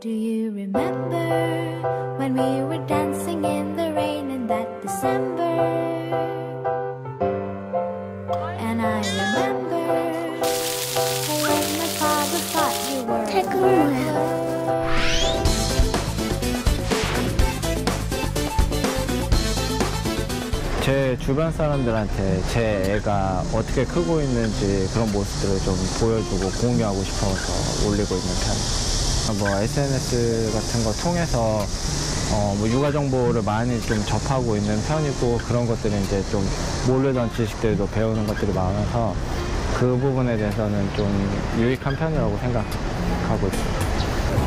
Do you remember when we were dancing in the rain in that December? And I remember when my father thought you were a burglar. 제 주변 사람들한테 제 애가 어떻게 크고 있는지 그런 모습들을 좀 보여주고 공유하고 싶어서 올리고 있는 편이에요. 뭐 SNS 같은 거 통해서 어, 뭐 육아 정보를 많이 좀 접하고 있는 편이고 그런 것들이 이제 좀 모르던 지식들도 배우는 것들이 많아서 그 부분에 대해서는 좀 유익한 편이라고 생각하고 있어요.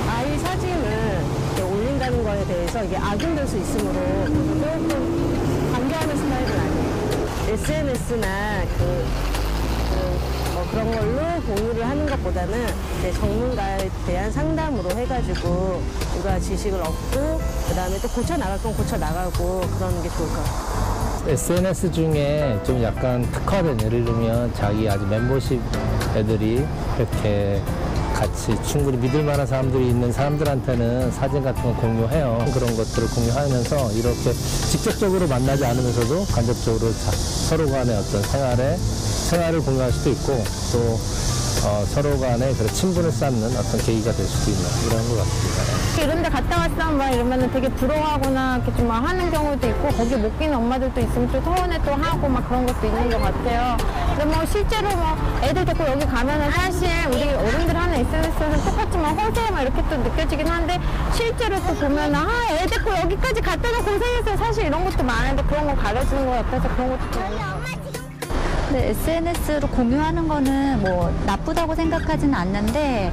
아이 사진을 올린다는 거에 대해서 이게 악용될 수 있으므로 조금 반대하는 스타일은 아니에요. SNS나 그, 그, 뭐 그런 걸로 공유를 하는 것보다는 전문가에 대한 상담으로 해가지고 누가 지식을 얻고 그 다음에 또 고쳐 나갈 건 고쳐 나가고 그러는 게 좋을 것 같아요. SNS 중에 좀 약간 특화된 예를 들면 자기 아주 멤버십 애들이 이렇게 같이 충분히 믿을 만한 사람들이 있는 사람들한테는 사진 같은 거 공유해요. 그런 것들을 공유하면서 이렇게 직접적으로 만나지 않으면서도 간접적으로 자- 서로 간의 어떤 생활에 생활을 공유할 수도 있고 또 어, 서로 간에 그런 친분을 쌓는 어떤 계기가 될 수도 있는 이런 것 같습니다. 이런 데 갔다 왔어 막 이러면 되게 부러워하거나 이렇게 좀 막 하는 경우도 있고 거기 못 끼는 엄마들도 있으면 또 서운해 또 하고 막 그런 것도 있는 것 같아요. 근데 뭐 실제로 뭐 애들 데리고 여기 가면은 사실 우리 어른들 하는 SNS는 똑같지만 허세 막 이렇게 또 느껴지긴 한데 실제로 또 보면은 아애 데리고 여기까지 갔다 는 고생했어요. 사실 이런 것도 많은데 그런 거 가려주는 것 같아서 그런 것도 좀. 근데 SNS로 공유하는 거는 뭐 나쁘다고 생각하지는 않는데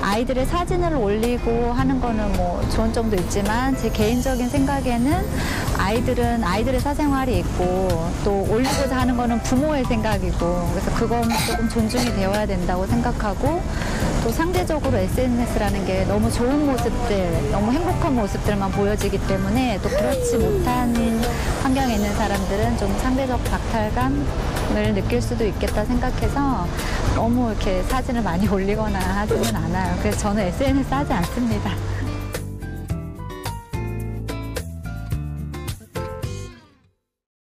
아이들의 사진을 올리고 하는 거는 뭐 좋은 점도 있지만 제 개인적인 생각에는 아이들은 아이들의 사생활이 있고 또 올리고자 하는 거는 부모의 생각이고 그래서 그건 조금 존중이 되어야 된다고 생각하고 또 상대적으로 SNS라는 게 너무 좋은 모습들, 너무 행복한 모습들만 보여지기 때문에 또 그렇지 못한 환경에 있는 사람들은 좀 상대적 박탈감을 느낄 수도 있겠다 생각해서 너무 이렇게 사진을 많이 올리거나 하지는 않아요. 그래서 저는 SNS 하지 않습니다.